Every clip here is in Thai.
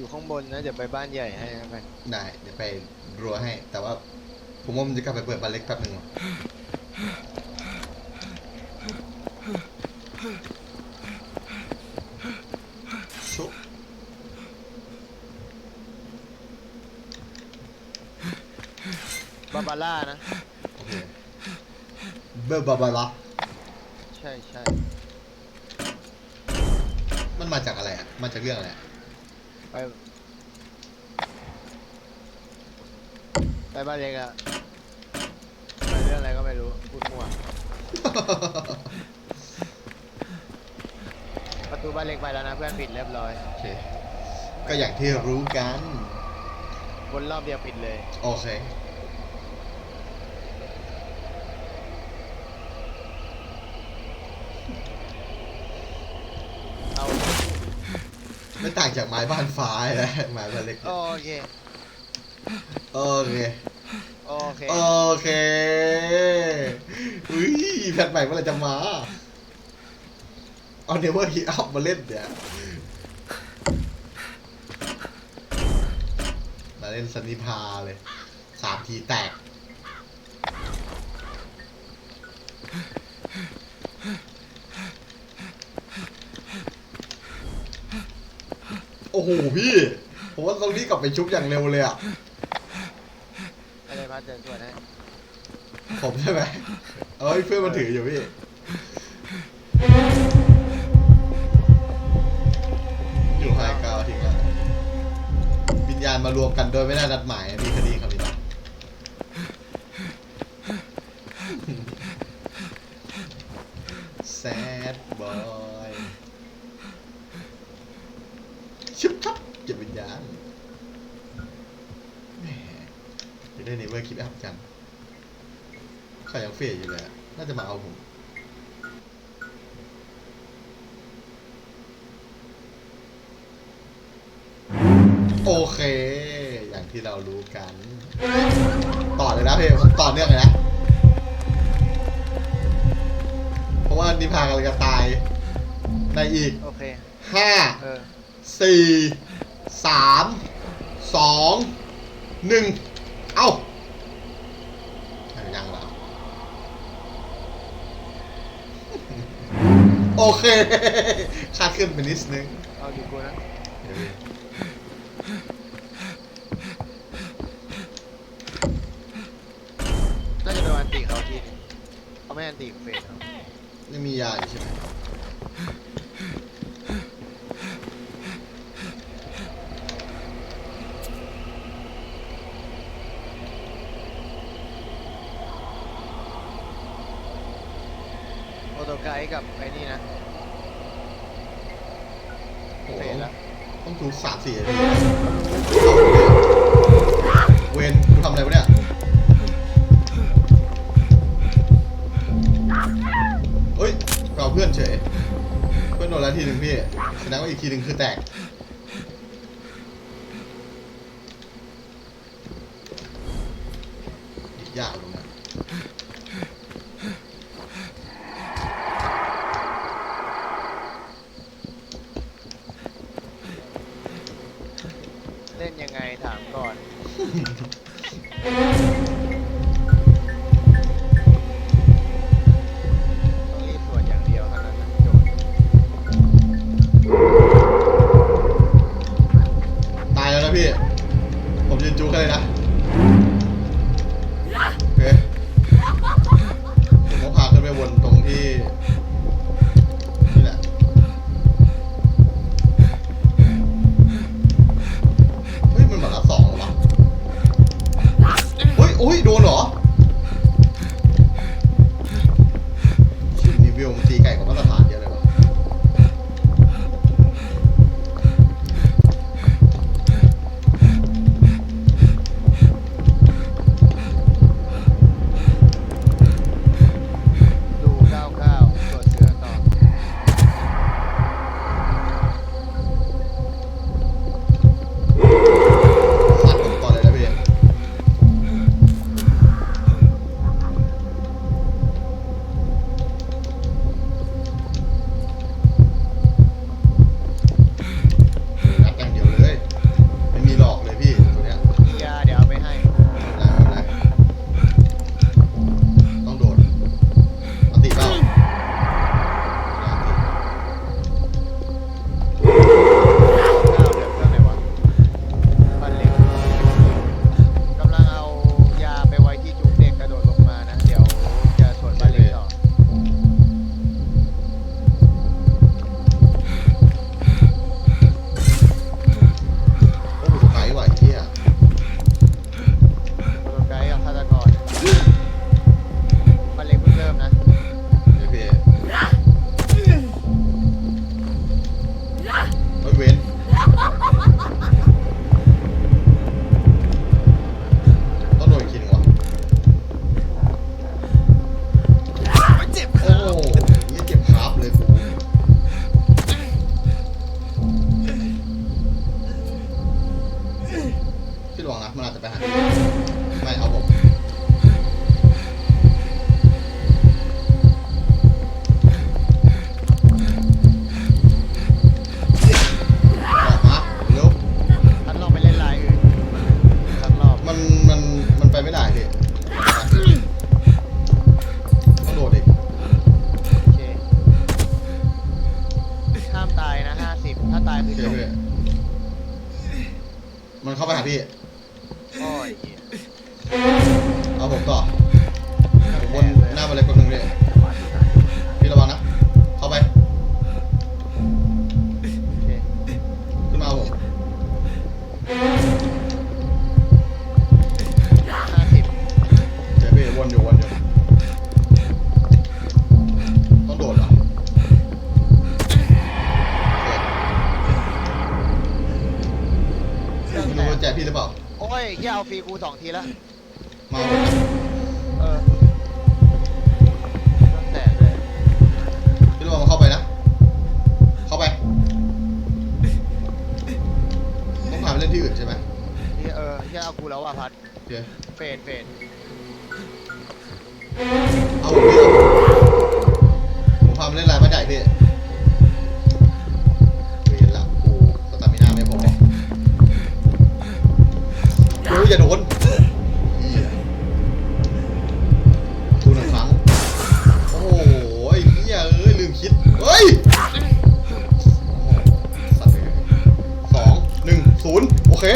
อยู่ข้างบนนะเดี๋ยวไปบ้านใหญ่ให้นะกันได้ เดี๋ยวไปรัวให้ แต่ว่าผมว่ามันจะกลับไปเปิดบ้านเล็กแป๊บหนึ่งว่ะชุบบาบาร่านะ โอเคเบอร์บาบาร่าใช่ใช่มันมาจากอะไรอะ มาจากเรื่องอะไรอะ ไปไปบ้านเล็กอะไปเรื่องอะไรก็ไม่รู้พูดมั่วประตูบ้านเล็กไปแล้วนะเพื่อนปิดเรียบร้อยโอเคก็อย่างที่รู้กัน วนรอบเดียวปิดเลย โอเค เอา ไม่ต่างจากไม้บ้านฟ้าเลยไม้บ้านเล็กโอเคโอเคโอเคโอเคอุ้ยแพทใหม่เมื่อไหรจะมาเอาเนเวอร์ฮิอัพมาเล่นเดี๋ยวมาเล่นสนิพาเลยสามทีแตก โอ้โหพี่ ผมว่าตรงนี้กลับไปชุบอย่างเร็วเลยอะอะไรมาเดินสวนให้ผมใช่ไหมเอ้ยเพื่อนมันถืออยู่พี่ อยู่ไฮกาวทิ้งแล้ววิญญาณมารวมกันโดยไม่ได้นัดหมายมีคดีครับพี่แซดบอยชุบชับเก็บวิญญาณแหมจะ ได้ในเวอร์คลิปอัพกันเขายังเฟยอยู่เลยอะน่าจะมาเอาผมโอเค อย่างที่เรารู้กัน ต่อเลยนะพี่ผมต่อเนื่องเลยนะ เพราะว่านิพากำลังจะตาย ในอีกโอเคห้าเออสี่สามสองหนึ่ง เอ้ายังเหรอโอเคคาดขึ้นไปนิดนึงเอาดีกูนะเดี๋ยวพี่น่าจะเป็นวันตีเขาทีนึงเขาไม่อันตีเฟสเขายังมียาอยู่ใช่ไหม โอโตไกด์กับไอ้นี่นะ โอ้ เฟ โห สแล้ว ต้องถูกสามสี่เวนกูทำอะไรวะเนี่ยเฮ้ยเราเพื่อนเฉย เพื่อนโดนแล้วทีหนึ่งพี่แสดงว่าอีกทีหนึ่งคือแตกอีกยากเล่ ตายโอคือเคจบพี่มันเข้าไปหาพี่ โอ้ยเหี้ยเอาผมต่อผมวนหน้ามาเลยคนหนึ่งพี่พี่ ฟรีกูสองทีแล้วมาเอาผมนะเออเครื่องแตกเลยพี่ระวังมันเข้าไปนะ เข้าไปต้องพาไปเล่นที่อื่นใช่ไหมนี่เออเหี้ยเอากูแล้วว่ะพัดโอเค เฟดเฟด ศูนย์โอเค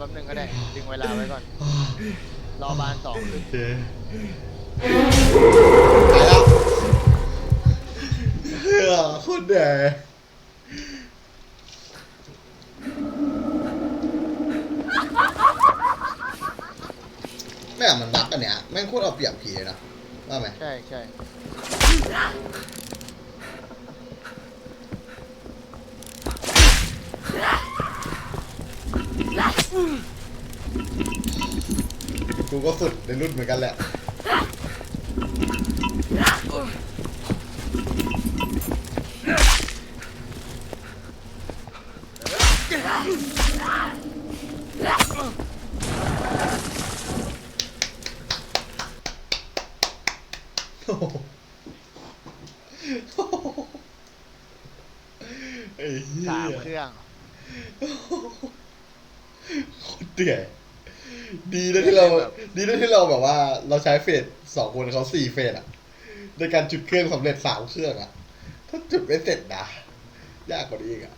แป๊บหนึงก็ได้ ดึงเวลาไว้ก่อน รอบานสองขึ้นโอเคไปแล้วเฮ้ยโคตรแดงแม่งมันบักกันเนี่ยแม่งโคตรเอาเปรียบผีเลยนะว่าไหมใช่ใช่ กูก็สุดในรุ่นเหมือนกันแหละ โอ้โหไอ้เหี้ยสามเครื่อง โคตรเดือดดีนะที่เรา ดีนะที่เราแบบว่า เราใช้เฟสสองคนเขาสี่เฟสอะในการจุดเครื่องสำเร็จสามเครื่องอะถ้าจุดไม่เสร็จนะยากกว่านี้อีกอะ